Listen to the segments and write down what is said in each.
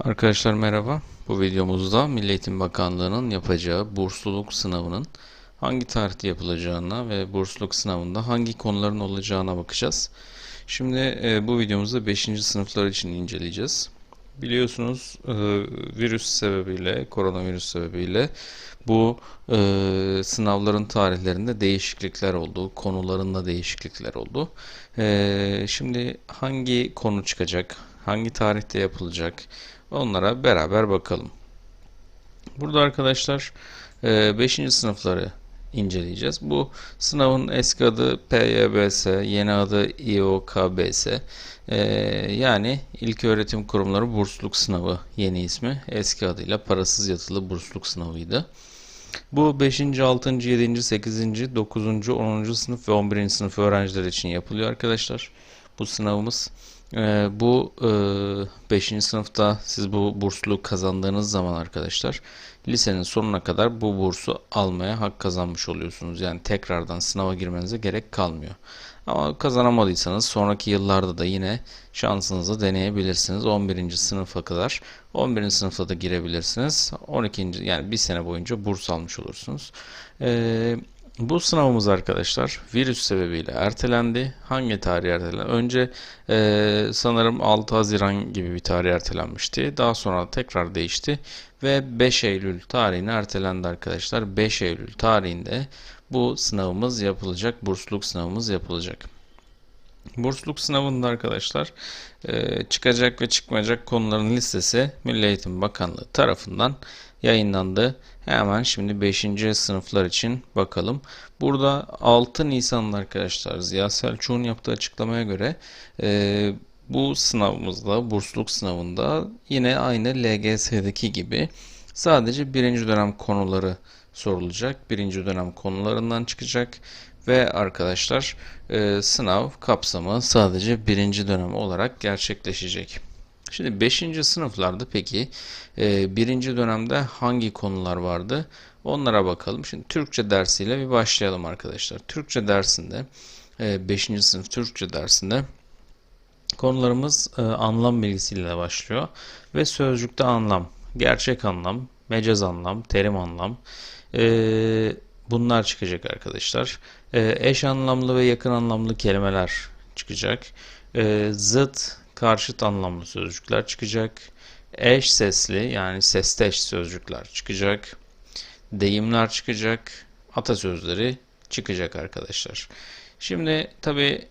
Arkadaşlar merhaba. Bu videomuzda Milli Eğitim Bakanlığı'nın yapacağı bursluluk sınavının hangi tarihte yapılacağına ve bursluluk sınavında hangi konuların olacağına bakacağız. Şimdi e, bu videomuzda 5. sınıflar için inceleyeceğiz. Biliyorsunuz e, virüs sebebiyle, koronavirüs sebebiyle bu e, sınavların tarihlerinde değişiklikler oldu, konularında değişiklikler oldu. E, şimdi hangi konu çıkacak, hangi tarihte yapılacak, onlara beraber bakalım. Burada arkadaşlar 5. sınıfları inceleyeceğiz. Bu sınavın eski adı PYBS, yeni adı İOKBS. Ee, yani İlköğretim Kurumları Bursluluk Sınavı yeni ismi. Eski adıyla Parasız Yatılı Bursluluk Sınavı'ydı. Bu 5. 6. 7. 8. 9. 10. sınıf ve 11. sınıf öğrenciler için yapılıyor arkadaşlar. Bu sınavımız. Ee, bu 5. sınıfta siz bu burslu kazandığınız zaman arkadaşlar lisenin sonuna kadar bu bursu almaya hak kazanmış oluyorsunuz. Yani tekrardan sınava girmenize gerek kalmıyor. Ama kazanamadıysanız sonraki yıllarda da yine şansınızı deneyebilirsiniz. 11. sınıfa kadar 11. sınıfta da girebilirsiniz. 12. yani bir sene boyunca burs almış olursunuz. Ee, bu sınavımız arkadaşlar virüs sebebiyle ertelendi. Hangi tarih ertelendi? Önce e, sanırım 6 Haziran gibi bir tarih ertelenmişti. Daha sonra tekrar değişti ve 5 Eylül tarihine ertelendi arkadaşlar. 5 Eylül tarihinde bu sınavımız yapılacak. Bursluluk sınavımız yapılacak. Bursluluk sınavında arkadaşlar e, çıkacak ve çıkmayacak konuların listesi Milli Eğitim Bakanlığı tarafından yayınlandı. Hemen şimdi 5. sınıflar için bakalım. Burada 6 Nisan'da arkadaşlar Ziya Selçuk'un yaptığı açıklamaya göre e, bu sınavımızda, bursluluk sınavında yine aynı LGS'deki gibi sadece birinci dönem konuları sorulacak. Birinci dönem konularından çıkacak ve arkadaşlar e, sınav kapsamı sadece birinci dönem olarak gerçekleşecek. Şimdi 5. sınıflarda peki e, birinci dönemde hangi konular vardı? Onlara bakalım. Şimdi Türkçe dersiyle bir başlayalım arkadaşlar. Türkçe dersinde 5. E, sınıf Türkçe dersinde konularımız e, anlam bilgisiyle başlıyor ve sözcükte anlam, gerçek anlam, mecaz anlam, terim anlam e, bunlar çıkacak arkadaşlar. E, eş anlamlı ve yakın anlamlı kelimeler çıkacak. E, zıt, karşıt anlamlı sözcükler çıkacak. Eş sesli yani sesteş sözcükler çıkacak. Deyimler çıkacak. Atasözleri çıkacak arkadaşlar. Şimdi tabi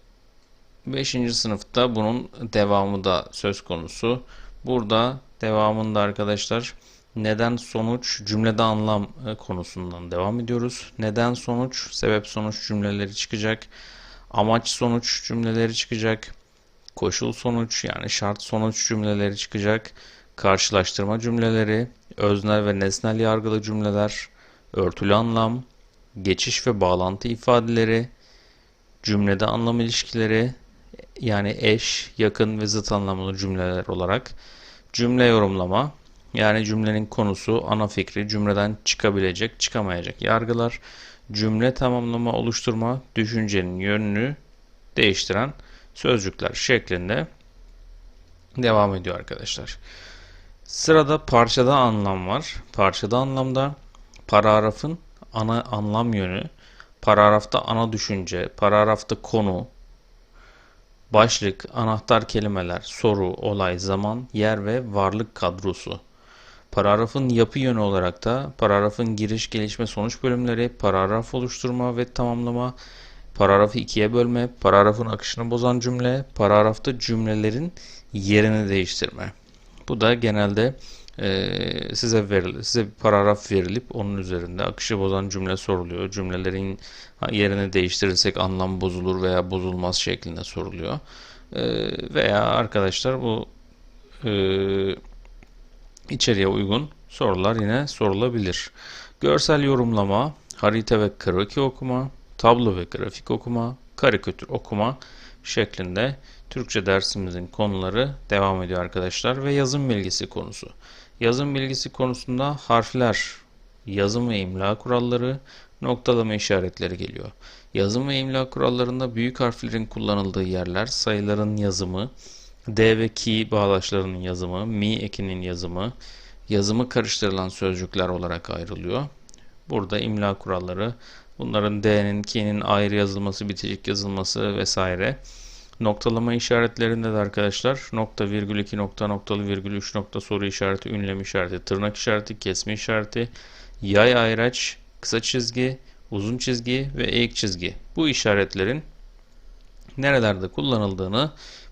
5. sınıfta bunun devamı da söz konusu. Burada devamında arkadaşlar neden sonuç cümlede anlam e, konusundan devam ediyoruz. Neden sonuç sebep sonuç cümleleri çıkacak. Amaç sonuç cümleleri çıkacak. Koşul sonuç yani şart sonuç cümleleri çıkacak. Karşılaştırma cümleleri, öznel ve nesnel yargılı cümleler, örtülü anlam, geçiş ve bağlantı ifadeleri, cümlede anlam ilişkileri yani eş, yakın ve zıt anlamlı cümleler olarak cümle yorumlama yani cümlenin konusu, ana fikri, cümleden çıkabilecek, çıkamayacak yargılar, cümle tamamlama, oluşturma, düşüncenin yönünü değiştiren sözcükler şeklinde devam ediyor arkadaşlar. Sırada parçada anlam var. Parçada anlamda paragrafın ana anlam yönü, paragrafta ana düşünce, paragrafta konu, başlık, anahtar kelimeler, soru, olay, zaman, yer ve varlık kadrosu. Paragrafın yapı yönü olarak da paragrafın giriş, gelişme, sonuç bölümleri, paragraf oluşturma ve tamamlama, paragrafı ikiye bölme, paragrafın akışını bozan cümle, paragrafta cümlelerin yerini değiştirme. Bu da genelde e, size veril, size bir paragraf verilip onun üzerinde akışı bozan cümle soruluyor. Cümlelerin yerini değiştirirsek anlam bozulur veya bozulmaz şeklinde soruluyor. E, veya arkadaşlar bu e, içeriye uygun sorular yine sorulabilir. Görsel yorumlama, harita ve kroki okuma, tablo ve grafik okuma, karikatür okuma şeklinde Türkçe dersimizin konuları devam ediyor arkadaşlar ve yazım bilgisi konusu. Yazım bilgisi konusunda harfler, yazım ve imla kuralları, noktalama işaretleri geliyor. Yazım ve imla kurallarında büyük harflerin kullanıldığı yerler, sayıların yazımı, D ve ki bağlaçlarının yazımı, mi ekinin yazımı, yazımı karıştırılan sözcükler olarak ayrılıyor. Burada imla kuralları, bunların D'nin, ki'nin ayrı yazılması, bitişik yazılması vesaire. Noktalama işaretlerinde de arkadaşlar nokta virgül 2 nokta noktalı virgül 3 nokta soru işareti, ünlem işareti, tırnak işareti, kesme işareti, yay ayraç, kısa çizgi, uzun çizgi ve eğik çizgi. Bu işaretlerin nerelerde kullanıldığını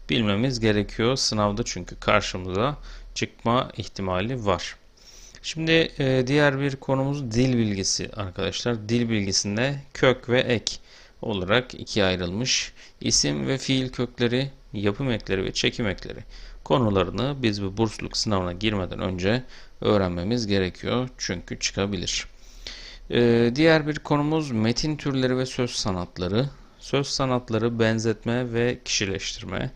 bilmemiz gerekiyor sınavda çünkü karşımıza çıkma ihtimali var. Şimdi e, diğer bir konumuz dil bilgisi arkadaşlar. Dil bilgisinde kök ve ek olarak ikiye ayrılmış. İsim ve fiil kökleri, yapım ekleri ve çekim ekleri konularını biz bu bursluluk sınavına girmeden önce öğrenmemiz gerekiyor. Çünkü çıkabilir. Ee, diğer bir konumuz metin türleri ve söz sanatları. Söz sanatları benzetme ve kişileştirme.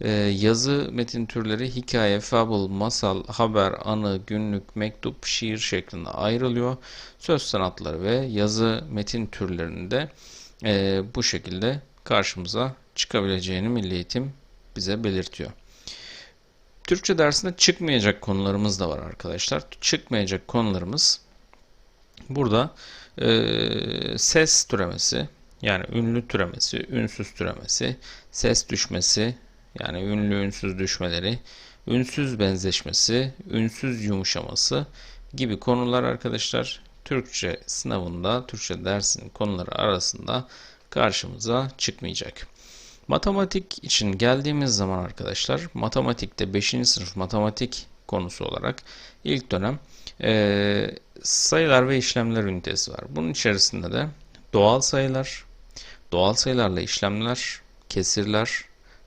Ee, yazı metin türleri hikaye, fable, masal, haber, anı, günlük, mektup, şiir şeklinde ayrılıyor. Söz sanatları ve yazı metin türlerinde e, bu şekilde karşımıza çıkabileceğini Milli Eğitim bize belirtiyor. Türkçe dersinde çıkmayacak konularımız da var arkadaşlar. Çıkmayacak konularımız burada e, ses türemesi yani ünlü türemesi, ünsüz türemesi, ses düşmesi yani ünlü ünsüz düşmeleri, ünsüz benzeşmesi, ünsüz yumuşaması gibi konular arkadaşlar Türkçe sınavında, Türkçe dersinin konuları arasında karşımıza çıkmayacak. Matematik için geldiğimiz zaman arkadaşlar, matematikte 5. sınıf matematik konusu olarak ilk dönem e, sayılar ve işlemler ünitesi var. Bunun içerisinde de doğal sayılar, doğal sayılarla işlemler, kesirler,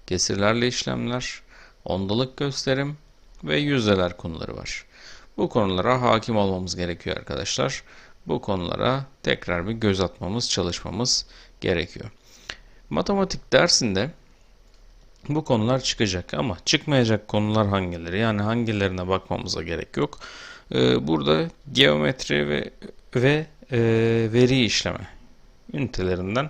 kesirlerle işlemler, ondalık gösterim ve yüzdeler konuları var. Bu konulara hakim olmamız gerekiyor arkadaşlar. Bu konulara tekrar bir göz atmamız, çalışmamız gerekiyor. Matematik dersinde bu konular çıkacak ama çıkmayacak konular hangileri? Yani hangilerine bakmamıza gerek yok. Ee, burada geometri ve ve e, veri işleme ünitelerinden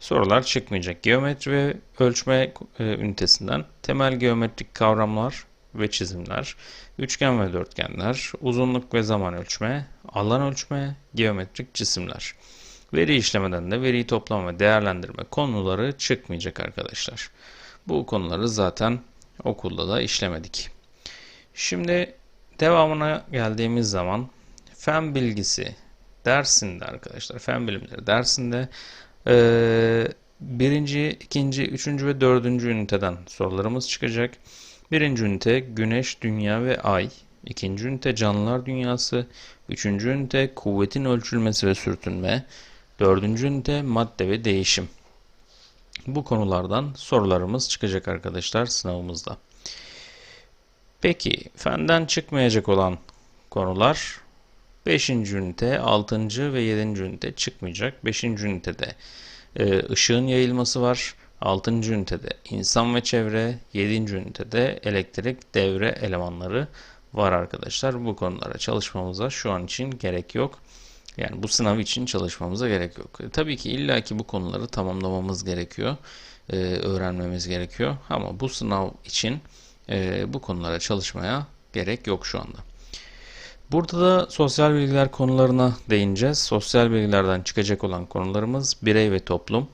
sorular çıkmayacak. Geometri ve ölçme e, ünitesinden temel geometrik kavramlar ve çizimler, üçgen ve dörtgenler, uzunluk ve zaman ölçme, alan ölçme, geometrik cisimler. Veri işlemeden de veri toplama ve değerlendirme konuları çıkmayacak arkadaşlar. Bu konuları zaten okulda da işlemedik. Şimdi devamına geldiğimiz zaman fen bilgisi dersinde arkadaşlar fen bilimleri dersinde e, birinci, ikinci, üçüncü ve dördüncü üniteden sorularımız çıkacak. Birinci ünite Güneş, Dünya ve Ay. İkinci ünite Canlılar Dünyası. Üçüncü ünite Kuvvetin ölçülmesi ve sürtünme. Dördüncü ünite Madde ve değişim. Bu konulardan sorularımız çıkacak arkadaşlar sınavımızda. Peki fenden çıkmayacak olan konular 5. ünite, 6. ve 7. ünite çıkmayacak. 5. ünitede e, ışığın yayılması var. 6. ünitede insan ve çevre, 7. ünitede elektrik devre elemanları var arkadaşlar. Bu konulara çalışmamıza şu an için gerek yok. Yani bu sınav için çalışmamıza gerek yok. E, tabii ki illaki bu konuları tamamlamamız gerekiyor. E, öğrenmemiz gerekiyor. Ama bu sınav için e, bu konulara çalışmaya gerek yok şu anda. Burada da sosyal bilgiler konularına değineceğiz. Sosyal bilgilerden çıkacak olan konularımız birey ve toplum,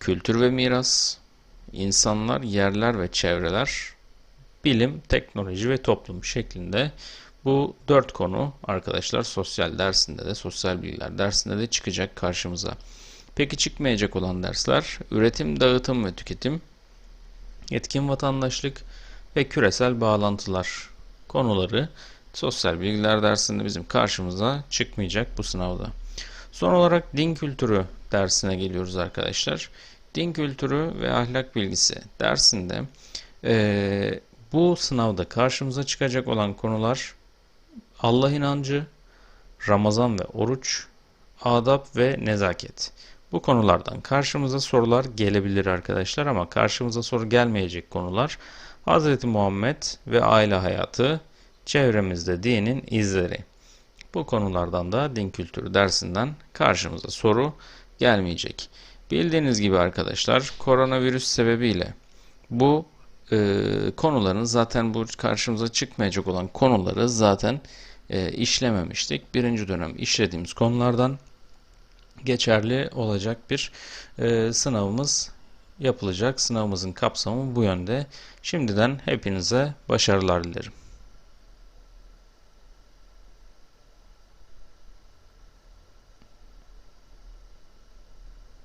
kültür ve miras, insanlar, yerler ve çevreler, bilim, teknoloji ve toplum şeklinde bu dört konu arkadaşlar sosyal dersinde de sosyal bilgiler dersinde de çıkacak karşımıza. Peki çıkmayacak olan dersler üretim, dağıtım ve tüketim, etkin vatandaşlık ve küresel bağlantılar konuları sosyal bilgiler dersinde bizim karşımıza çıkmayacak bu sınavda. Son olarak din kültürü dersine geliyoruz arkadaşlar. Din kültürü ve ahlak bilgisi dersinde e, bu sınavda karşımıza çıkacak olan konular Allah inancı, Ramazan ve oruç, adab ve nezaket. Bu konulardan karşımıza sorular gelebilir arkadaşlar ama karşımıza soru gelmeyecek konular Hz. Muhammed ve aile hayatı, çevremizde dinin izleri. Bu konulardan da din kültürü dersinden karşımıza soru gelmeyecek. Bildiğiniz gibi arkadaşlar koronavirüs sebebiyle bu e, konuların zaten bu karşımıza çıkmayacak olan konuları zaten e, işlememiştik. Birinci dönem işlediğimiz konulardan geçerli olacak bir e, sınavımız yapılacak. Sınavımızın kapsamı bu yönde. Şimdiden hepinize başarılar dilerim.